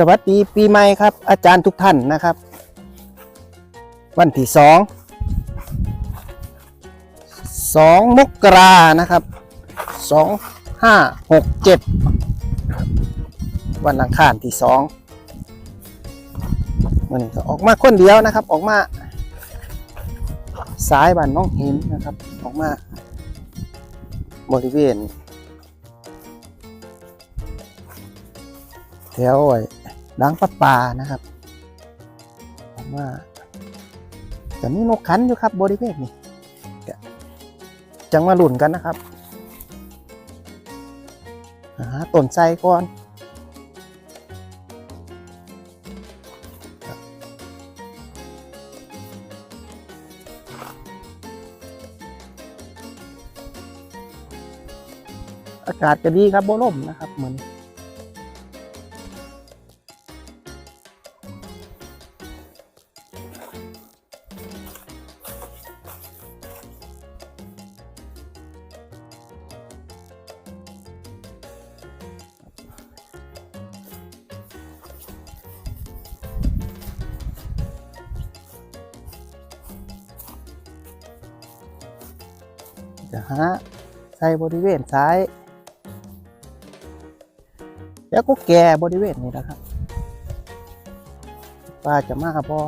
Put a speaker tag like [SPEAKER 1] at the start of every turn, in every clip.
[SPEAKER 1] สวัสดีปีใหม่ครับ อาจารย์ทุกท่านนะครับ วันที่สองสองมกรานะครับสองห้าหกเจ็ดวันอังคารที่สองวันนี้ก็ออกมาคนเดียวนะครับ ออกมาสายบ้านน้องหินนะครับ ออกมาบริเวณแถวไอ้ ล้างปลาปลานะครับผมว่าจะมีนกขันอยู่ครับบริเวณนี้จังมาหลุ่นกันนะครับหาต้นไทรก่อนอากาศก็ดีครับโบล่มนะครับเหมือน ส่บริเวณซ้าย แล้วก็แก่บริเวณนี้นะครับปลาจะมากพอ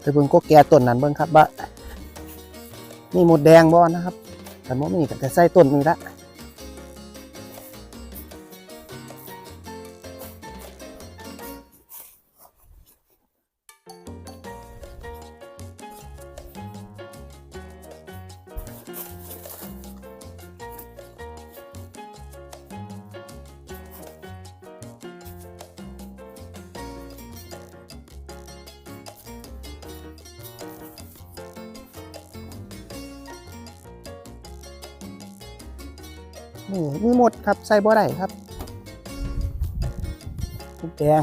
[SPEAKER 1] ไปเบิ่งก็แก่ต้นนั้นเบิ่งครับว่ามีหมดแดงบ่นะครับแต่ว่มีก็จะใส่ต้นนี้ละ นี่มีหมดครับใส่บ่ได้ครับหมดแดง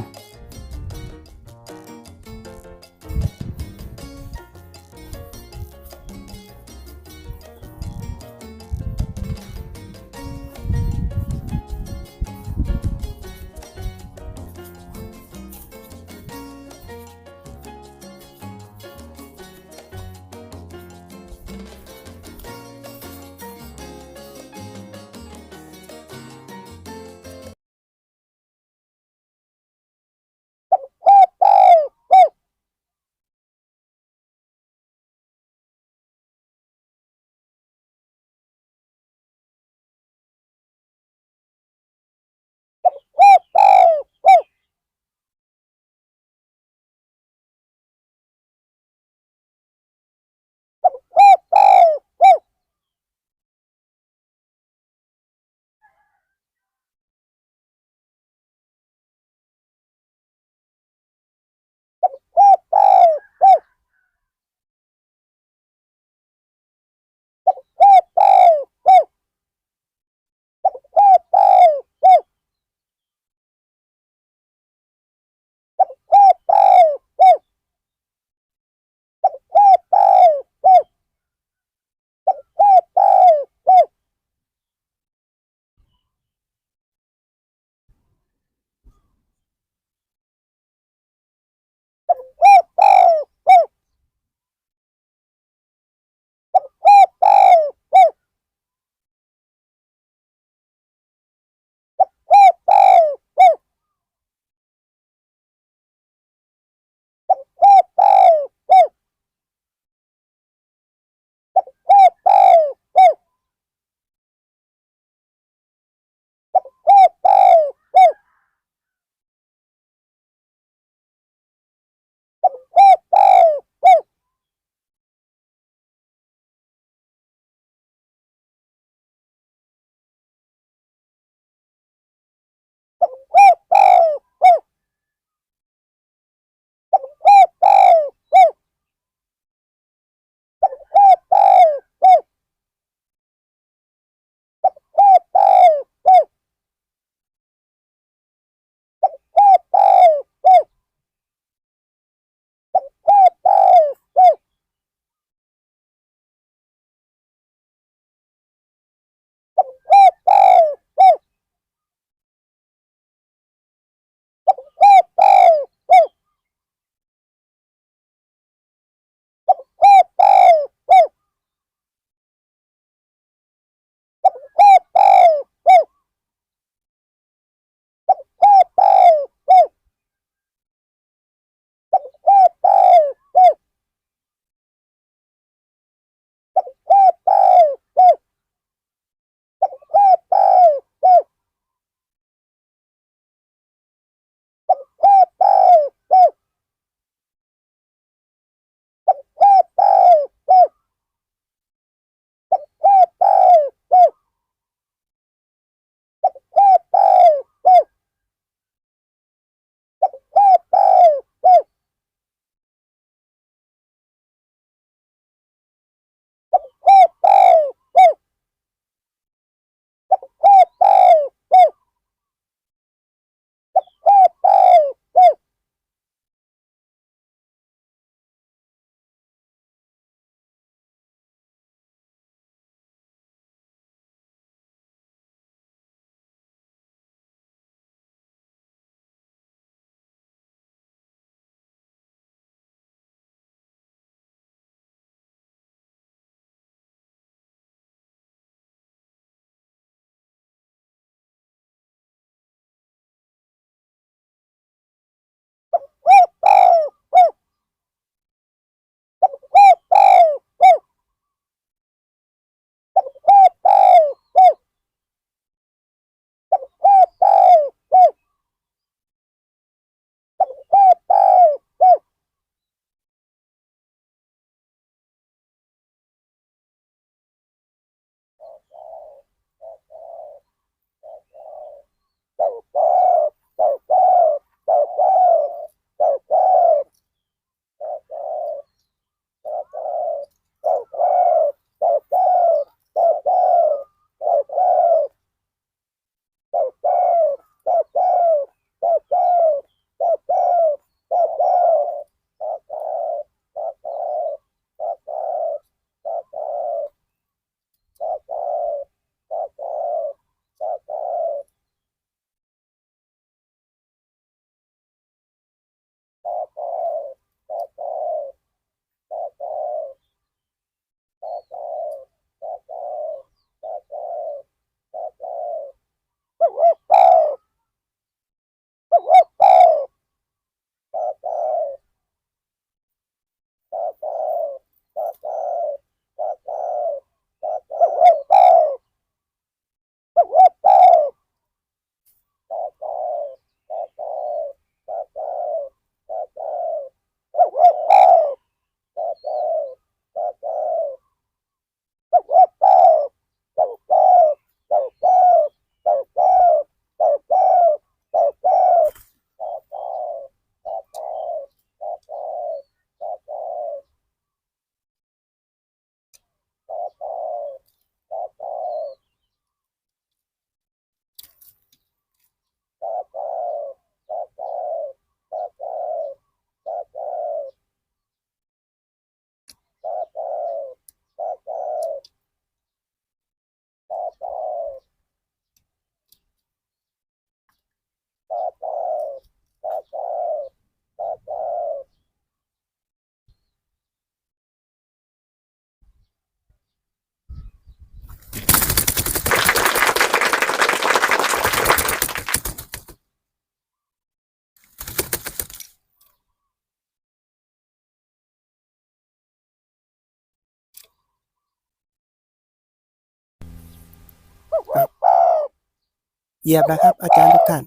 [SPEAKER 1] เหยียบนะครับ อาจารย์ทุกท่าน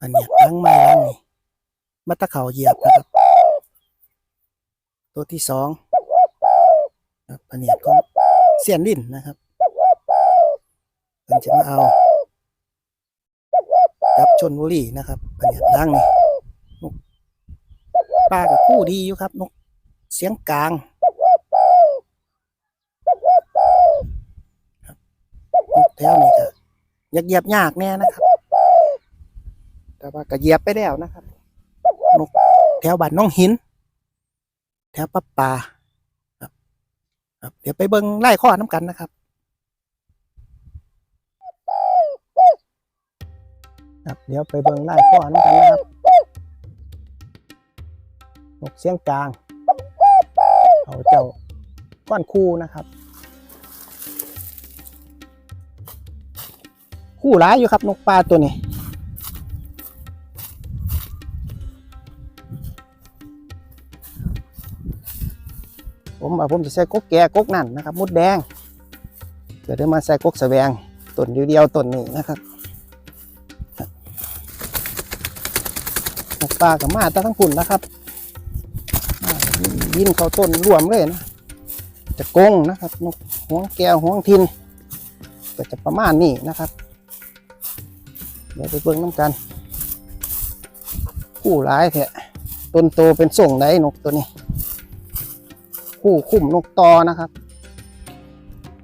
[SPEAKER 1] อันเนี้ยล้างม้ล้างนี่มัตะเข่าเหยียบนะครับ ตัวที่สองครับอันเนี้ยก็เสียนดินนะครับมันจะมาเอาจับชนบุรีนะครับอันเนี้ยล้างนี่นกปลากับคู่ดีอยู่ครับนกเสียงกลาง แถวนี้ก็อยากเหยียบยากแน่นะครับ แต่ว่าก็เหยียบไปแล้วนะครับนกแถวบ้านน้องหิน แถวปับปลาครับครับ เดี๋ยวไปเบิ้งไล่ข้อน้ำกันนะครับครับเดี๋ยวไปเบิ้งไล่ข้อน้ำกันนะครับนกเสียงกลางเขาเจ้าก้อนคู่นะครับ คู่ร้ายอยู่ครับนกปลาตัวนี้ผมผมจะใส่กกแก่กกนั่นนะครับ มุดแดงเดี๋ยวมาใส่กกแสวงต้นเดียวๆต้นนี้นะครับนกปลากับมาตาทั้งปุ่นนะครับยินเขาต้นรวมเลยนะจะกงนะครับนกห่วแก้วห่วทินก็จะประมาณนี้นะครับ เดี๋ยวไปเบิ่งน้ำกันคู่ร้ายแท้ต้นโตเป็นส่งไหนนกตัวนี้ คู่คุ้มนกตอนะครับ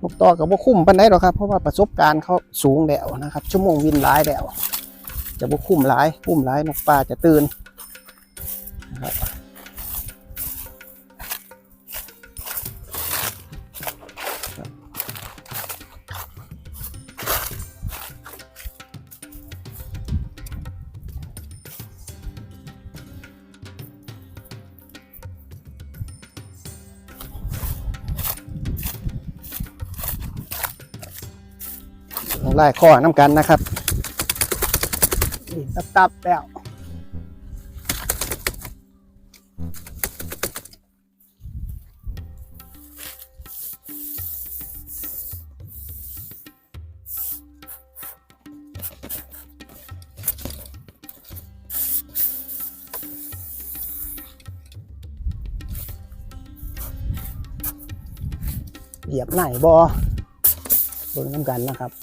[SPEAKER 1] นกตอกับว่าคุ้มปันไดหรอกครับเพราะว่าประสบการณ์เขาสูงแล้วนะครับ ชั่วโมงวินร้ายแล้วจะบ่คุ้มร้ายคุ้มร้ายนกปลาจะตื่นนะครับ ไล่ข้อน้ำกันนะครับนี่ตับแล้วเหยียบไหนบอเบิ่งน้ำกันนะครับ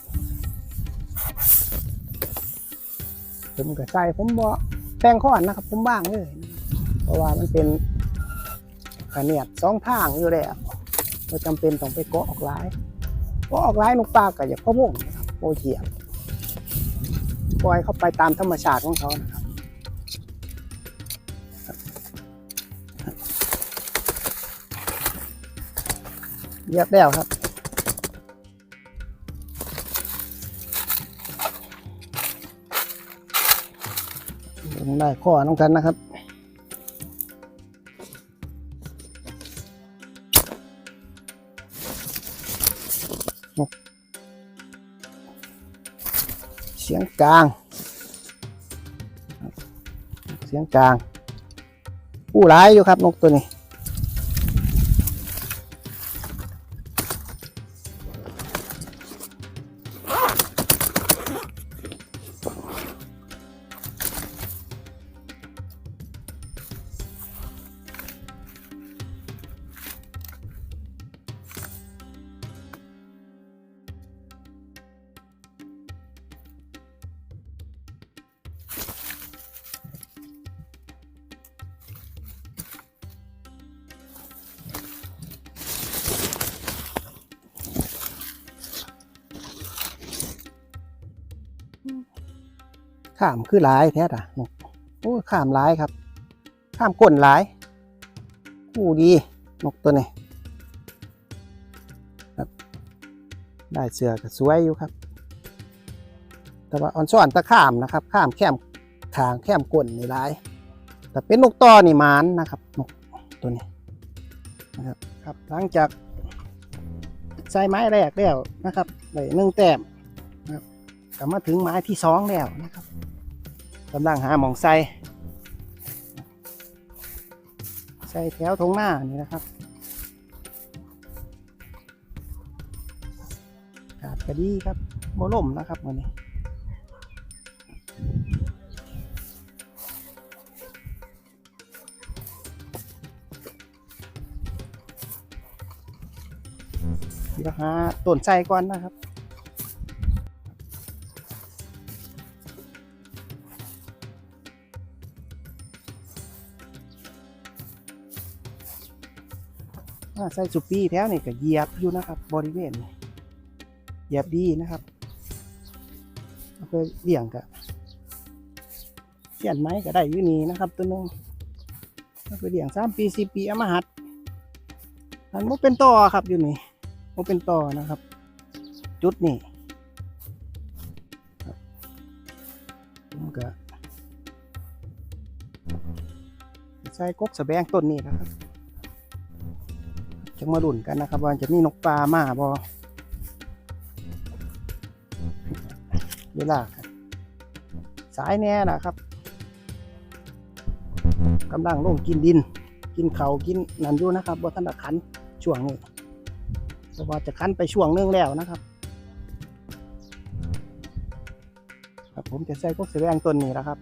[SPEAKER 1] ผมก็ใส่ผมบอแป้งข้อนนะครับ ผมบ้างเลย เพราะว่ามันเป็นขะเนียดสองทางอยู่แล้วไม่จำเป็นต้องไปเกาะออกหลายเกาะออกหลายนกปลาก็อย่าพ่อวงนะครับโอเหยียบปล่อยเข้าไปตามธรรมชาติของเขานะครับเยียบแล้วครับ ได้ข้อน้องกันนะครับ เสียงกลาง เสียงกลาง ผู้ร้ายอยู่ครับนกตัวนี้ ข้ามคือหลายแท้อะนกโอ้ข้ามหลายครับ ข้ามก้นหลายผู้ดีนกตัวนี้ครับได้เสือก็สวยอยู่ครับ แต่ว่าออนซ่อนตะข้ามนะครับ ข้ามแคมทางแคมก้นนี่หลาย แต่เป็นนกต่อนี่มานนะครับนกตัวนี้นะครับครับหลังจากใส่ไม้แรกแล้วนะครับได้หนึ่งแต้ม ก็มาถึงไม้ที่สองแล้วนะครับกำลังหาหมองใส่ใส่แถวทงหน้านี่นะครับอากาศก็ดีครับโมล่มนะครับวันนี้เดี๋ยวหาต้นไทรก่อนนะครับ ใส่สุปี้แถวนี่ก็เหยียบอยู่นะครับ บริเวณเหยียบดีนะครับเอาไปเลี้ยงกับเลี้ยนไม้ก็ได้อยู่นี่นะครับตัวนึงเอาไปเลี้ยงสามปีสี่ปีเอามาหัดมันมันเป็นต่อครับอยู่นี่มันเป็นต่อนะครับ จุดนี่ครับผมก็ใส่กกสะแบงต้นนี้นะครับ จะมาดุนกันนะครับ ว่าจะมีนกปลามาบอเวลาครับสายแน่นะครับกำลังลงกินดิน กินเขากินนันอยู่นะครับว่าท่านขันช่วงนี้เพราะว่าจะขันไปช่วงนึงแล้วนะครับ ครับผมจะใส่พวกเสแวงต้นนี้นะครับ